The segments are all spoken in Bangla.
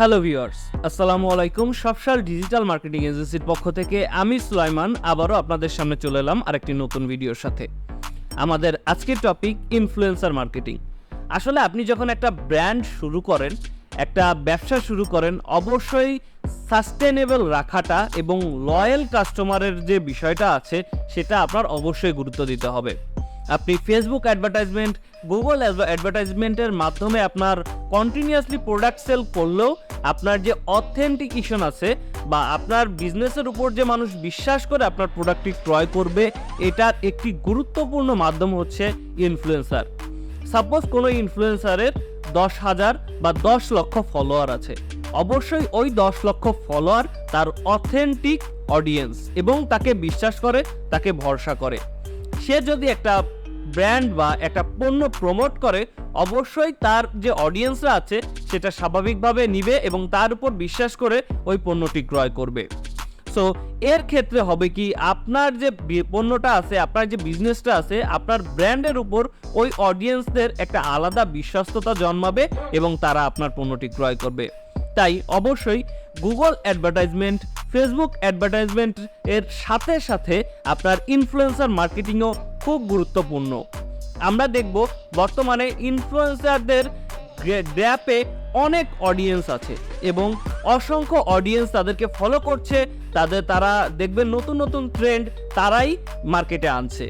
হ্যালো ভিউয়ার্স আসসালামু আলাইকুম সবসাল ডিজিটাল মার্কেটিং এজেন্সির পক্ষ থেকে আমি সুলাইমান, আবারও আপনাদের সামনে চলে এলাম আরেকটি নতুন ভিডিওর সাথে। আমাদের আজকের টপিক ইনফ্লুয়েন্সার মার্কেটিং আসলে আপনি যখন একটা ব্র্যান্ড শুরু করেন, একটা ব্যবসা শুরু করেন, অবশ্যই সাস্টেনেবল রাখাটা এবং লয়াল কাস্টমারের যে বিষয়টা আছে, সেটা আপনার অবশ্যই গুরুত্ব দিতে হবে। আপনি ফেসবুক অ্যাডভার্টাইজমেন্ট গুগল অ্যাডভার্টাইজমেন্টের মাধ্যমে আপনার কন্টিনিউয়াসলি প্রোডাক্ট সেল করলেও আপনার যে অথেন্টিকেশন আছে বা আপনার বিজনেসের উপর যে মানুষ বিশ্বাস করে আপনার প্রোডাক্টটি ক্রয় করবে, এটার একটি গুরুত্বপূর্ণ মাধ্যম হচ্ছে ইনফ্লুয়েন্সার সাপোজ কোনো ইনফ্লুয়েন্সারের দশ হাজার বা দশ লক্ষ ফলোয়ার আছে। অবশ্যই ওই দশ লক্ষ ফলোয়ার তার অথেন্টিক অডিয়েন্স এবং তাকে বিশ্বাস করে, তাকে ভরসা করে। সে যদি একটা ব্র্যান্ড বা একটা পণ্য প্রমোট করে, অবশ্যই তার যে অডিয়েন্সরা আছে, সেটা স্বাভাবিকভাবে নিবে এবং তার উপর বিশ্বাস করে ওই পণ্যটি ক্রয় করবে। সো এর ক্ষেত্রে হবে কি, আপনার যে পণ্যটা আছে, আপনার যে বিজনেসটা আছে, আপনার ব্র্যান্ডের উপর ওই অডিয়েন্সদের একটা আলাদা বিশ্বস্ততা জন্মাবে এবং তারা আপনার পণ্যটি ক্রয় করবে। তাই অবশ্যই গুগল অ্যাডভার্টাইজমেন্ট ফেসবুক অ্যাডভার্টাইজমেন্ট এর সাথে সাথে আপনার ইনফ্লুয়েন্সার মার্কেটিংও খুব গুরুত্বপূর্ণ। আমরা দেখব বর্তমানে ইনফ্লুয়েন্সারদের গ্র্যাপে অনেক অডিয়েন্স আছে এবং অসংখ্য অডিয়েন্স তাদেরকে ফলো করছে, তাদের তারা দেখবেন নতুন নতুন ট্রেন্ড তারাই মার্কেটে আনছে।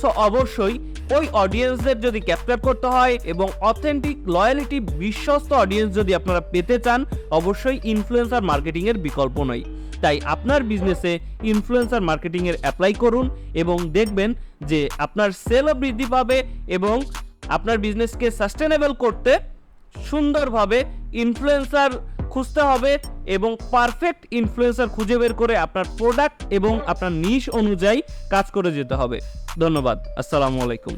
সো অবশ্যই ওই অডিয়েন্সদের যদি ক্যাপচার করতে হয় এবং অথেন্টিক লয়ালিটি বিশ্বস্ত অডিয়েন্স যদি আপনারা পেতে চান, অবশ্যই ইনফ্লুয়েন্সার মার্কেটিংয়ের বিকল্প নয়। তাই আপনার বিজনেসে ইনফ্লুয়েন্সার মার্কেটিংয়ের অ্যাপ্লাই করুন এবং দেখবেন যে আপনার সেলও বৃদ্ধি পাবে এবং আপনার বিজনেসকে সাস্টেনেবল করতে সুন্দরভাবে ইনফ্লুয়েন্সার খুঁজতে হবে এবং পারফেক্ট ইনফ্লুয়েন্সার খুঁজে বের করে আপনার প্রোডাক্ট এবং আপনার নিশ অনুযায়ী কাজ করে যেতে হবে। ধন্যবাদ। আসসালামু আলাইকুম।